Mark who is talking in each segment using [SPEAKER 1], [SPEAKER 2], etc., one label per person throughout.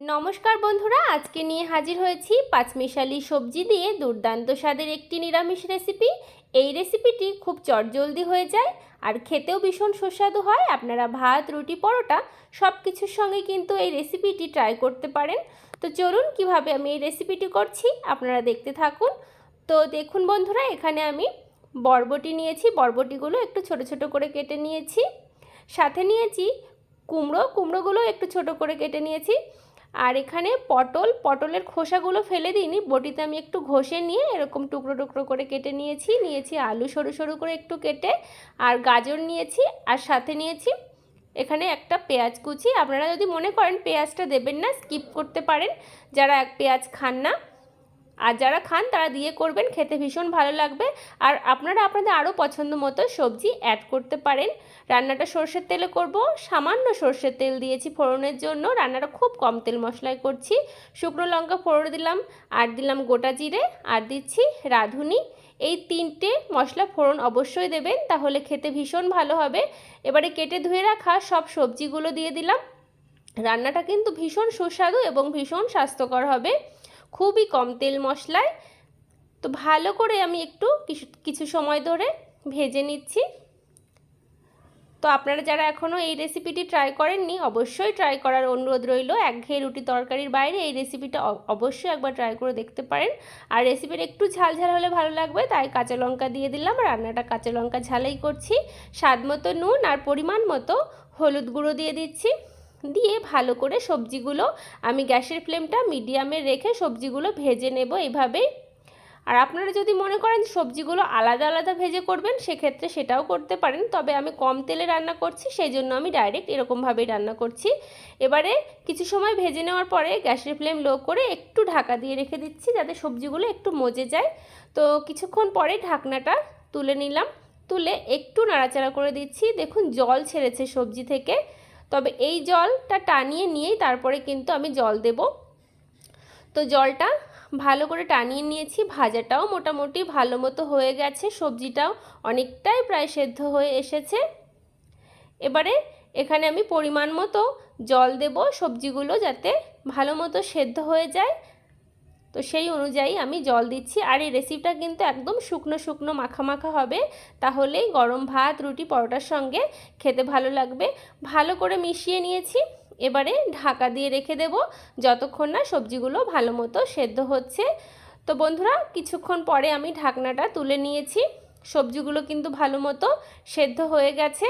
[SPEAKER 1] নমস্কার বন্ধুরা, আজকে নিয়ে হাজির হয়েছি পাঁচমিশালি সবজি দিয়ে দুর্দান্ত স্বাদের একটি নিরামিষ রেসিপি। এই রেসিপিটি খুব চটজলদি হয়ে যায় আর খেতেও ভীষণ সুস্বাদু হয়। আপনারা ভাত, রুটি, পরোটা সব কিছুর সঙ্গে কিন্তু এই রেসিপিটি ট্রাই করতে পারেন। তো চলুন, কীভাবে আমি এই রেসিপিটি করছি আপনারা দেখতে থাকুন। তো দেখুন বন্ধুরা, এখানে আমি বরবটি নিয়েছি। বরবটিগুলো একটু ছোট ছোট করে কেটে নিয়েছি। সাথে নিয়েছি কুমড়ো। কুমড়োগুলো একটু ছোট করে কেটে নিয়েছি। আর এখানে পটল, পটলের খোসাগুলো ফেলে দিইনি। বটিতে আমি একটু ঘষে নিয়ে এরকম টুকরো টুকরো করে কেটে নিয়েছি। নিয়েছি আলু সরু সরু করে একটু কেটে আর গাজর নিয়েছি আর সাথে নিয়েছি এখানে একটা পেঁয়াজ কুচি। আপনারা যদি মনে করেন পেঁয়াজটা দেবেন না, স্কিপ করতে পারেন। যারা পেঁয়াজ খান না আর যারা খান, তারা দিয়ে করবেন, খেতে ভীষণ ভালো লাগবে। আর আপনারা আপনাদের আরও পছন্দ মতো সবজি অ্যাড করতে পারেন। রান্নাটা সর্ষের তেলে করব। সামান্য সর্ষের তেল দিয়েছি ফোড়নের জন্য। রান্নাটা খুব কম তেল মশলায় করছি। শুকনো লঙ্কা ফোড়ন দিলাম, আর দিলাম গোটা জিরে, আর দিচ্ছি রাঁধুনি। এই তিনটে মশলা ফোড়ন অবশ্যই দেবেন, তাহলে খেতে ভীষণ ভালো হবে। এবারে কেটে ধুয়ে রাখা সব সবজিগুলো দিয়ে দিলাম। রান্নাটা কিন্তু ভীষণ সুস্বাদু এবং ভীষণ স্বাস্থ্যকর হবে। খুবই কম তেল মশলায়। তো ভালো করে আমি একটু কিছু সময় ধরে ভেজে নিচ্ছি। তো আপনারা যারা এখনও এই রেসিপিটি ট্রাই করেননি, অবশ্যই ট্রাই করার অনুরোধ রইল। একঘেয়ে রুটি তরকারির বাইরে এই রেসিপিটা অবশ্যই একবার ট্রাই করে দেখতে পারেন। আর রেসিপির একটু ঝাল ঝাল হলে ভালো লাগবে, তাই কাঁচা লঙ্কা দিয়ে দিলাম। রান্নাটা কাঁচা লঙ্কা ঝালেই করছি। স্বাদ মতো নুন আর পরিমাণ মতো হলুদ গুঁড়ো দিয়ে দিচ্ছি। দিয়ে ভালো করে সবজিগুলো আমি গ্যাসের ফ্লেমটা মিডিয়ামে রেখে সবজিগুলো ভেজে নেব এইভাবেই আর আপনারা যদি মনে করেন সবজিগুলো আলাদা আলাদা ভেজে করবেন, সেক্ষেত্রে সেটাও করতে পারেন। তবে আমি কম তেলে রান্না করছি সেই জন্য আমি ডাইরেক্ট এরকমভাবেই রান্না করছি। এবারে কিছু সময় ভেজে নেওয়ার পরে গ্যাসের ফ্লেম লো করে একটু ঢাকা দিয়ে রেখে দিচ্ছি যাতে সবজিগুলো একটু মজে যায়। তো কিছুক্ষণ পরে ঢাকনাটা তুলে নিলাম। তুলে একটু নাড়াচাড়া করে দিচ্ছি। দেখুন জল ছেড়েছে সবজি থেকে। তবে এই জলটা টানিয়ে নিয়েই তারপরে কিন্তু আমি জল দেব। তো জলটা ভালো করে টানিয়ে নিয়েছি, ভাজাটাও মোটামুটি ভালো মতো হয়ে গেছে, সবজিটাও অনেকটাই প্রায় সেদ্ধ হয়ে এসেছে। এবারে এখানে আমি পরিমাণ মতো জল দেব, সবজিগুলো যাতে ভালো মতো সেদ্ধ হয়ে যায়। তো সেই অনুযায়ী আমি জল দিচ্ছি। আর এই রেসিপিটা কিন্তু একদম শুকনো শুকনো মাখা হবে। তাহলেই গরম ভাত, রুটি, পরোটার সঙ্গে খেতে ভালো লাগবে। ভালো করে মিশিয়ে নিয়েছি। এবারে ঢাকা দিয়ে রেখে দেব। যতক্ষণ না সবজিগুলো ভালো মতো সেদ্ধ হচ্ছে। তো বন্ধুরা, কিছুক্ষণ পরে আমি ঢাকনাটা তুলে নিয়েছি। সবজিগুলো কিন্তু ভালো মতো সেদ্ধ হয়ে গেছে।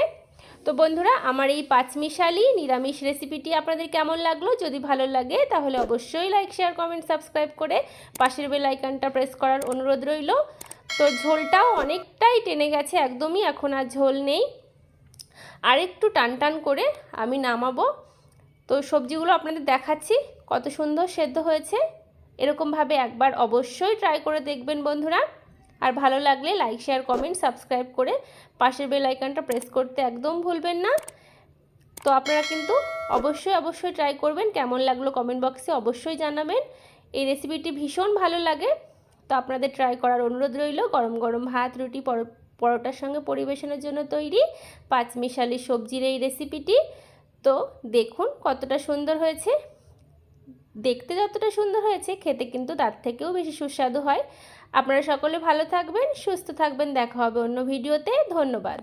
[SPEAKER 1] তো বন্ধুরা, আমার এই পাঁচমিশালি নিরামিষ রেসিপিটি আপনাদের কেমন লাগল? যদি ভালো লাগে, তাহলে অবশ্যই লাইক শেয়ার কমেন্ট সাবস্ক্রাইব করে পাশের বেল আইকনটা প্রেস করার অনুরোধ রইল। তো ঝোলটাও অনেকটাই টেনে গেছে একদমই, এখন আর ঝোল নেই। আর একটু টান টান করে আমি নামাবো। তো সবজিগুলো আপনাদের দেখাচ্ছি, কত সুন্দর সেদ্ধ হয়েছে। এরকমভাবে একবার অবশ্যই ট্রাই করে দেখবেন বন্ধুরা। আর ভালো লাগলে লাইক শেয়ার কমেন্ট সাবস্ক্রাইব করে পাশের বেল আইকনটা প্রেস করতে একদম ভুলবেন না। তো আপনারা কিন্তু অবশ্যই অবশ্যই ট্রাই করবেন। কেমন লাগল কমেন্ট বক্সে অবশ্যই জানাবেন। এই রেসিপিটি ভীষণ ভালো লাগে। তো আপনাদের ট্রাই করার অনুরোধ রইল, গরম গরম ভাত, রুটি পরোটার সঙ্গে পরিবেশনের জন্য তৈরি পাঁচমিশালি সবজির এই রেসিপিটি তো দেখুন কতটা সুন্দর হয়েছে। দেখতে যতটা সুন্দর হয়েছে, খেতে কিন্তু তার থেকেও বেশি সুস্বাদু হয়। আপনারা সকলে ভালো থাকবেন, সুস্থ থাকবেন, দেখা হবে অন্য ভিডিওতে। ধন্যবাদ।